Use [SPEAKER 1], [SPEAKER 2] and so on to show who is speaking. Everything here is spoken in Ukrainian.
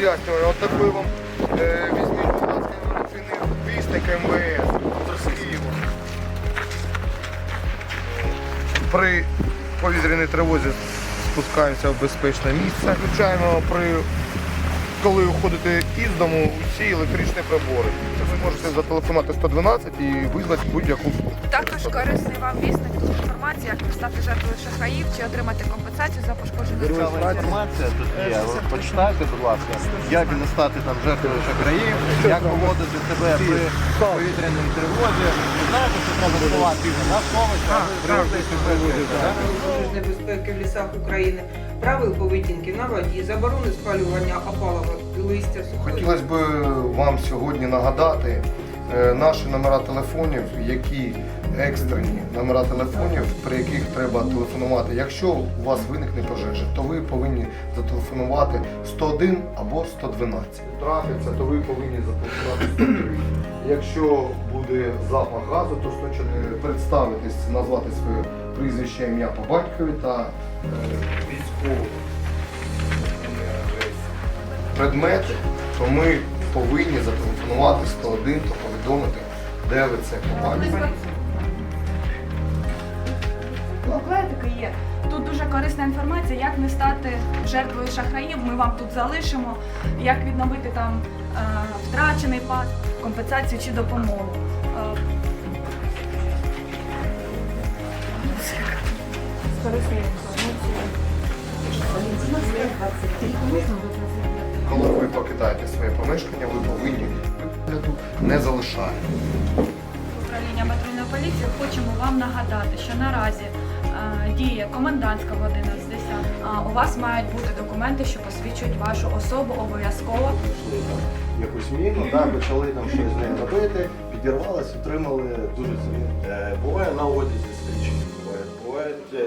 [SPEAKER 1] такий вам е, візьміть, будь ласка, інформаційний вісник МВС з Києва. При повітряній тривозі спускаємося в безпечне місце. Звичайно, при коли уходите із дому, усі електричні прибори. Ви можете зателефонувати 112 і визвати будь-яку.
[SPEAKER 2] Також корисний вам вісник. Тут інформація, як стати жертвою шахраїв чи отримати компенсацію за пошкоджене
[SPEAKER 3] Цікава інформація тут є. Ви Почитайте, будь ласка, як не стати там жертвою шахраїв, як поводити себе при повітряній тривозі. Ви знаєте, що треба сховати на сховища, а ви приїздите
[SPEAKER 4] пожежної безпеки в лісах України, правил поведінки на воді, заборони спалювання опалого листя,
[SPEAKER 1] Хотілося б вам сьогодні нагадати наші номера телефонів, які екстрені номера телефонів, при яких треба телефонувати. Якщо у вас виникне пожежа, то ви повинні зателефонувати 101 або 112. Трапиться, то ви повинні зателефонувати 103. Якщо буде запах газу, то 104 представитись, назвати своє прізвище, ім'я по батькові та е, військову предмети, то ми повинні зателефонувати 101 та повідомити, де ви це побачите.
[SPEAKER 2] Буклетики є. Тут дуже корисна інформація, як не стати жертвою шахраїв. Ми вам тут залишимо, як відновити там е, втрачений пас, компенсацію чи допомогу. Е, з корисною.
[SPEAKER 1] Покидаєте своє помешкання, ви повинні вигляду не залишати.
[SPEAKER 2] Управління патрульної поліції хочемо вам нагадати, що наразі е, діє комендантська година з 10. А у вас мають бути документи, що посвідчують вашу особу обов'язково.
[SPEAKER 3] там якусь міну, да, почали там щось з нею робити, підірвалися, отримали дуже сильно. Е, Буває на одязі стрічки, буває. Бувають е,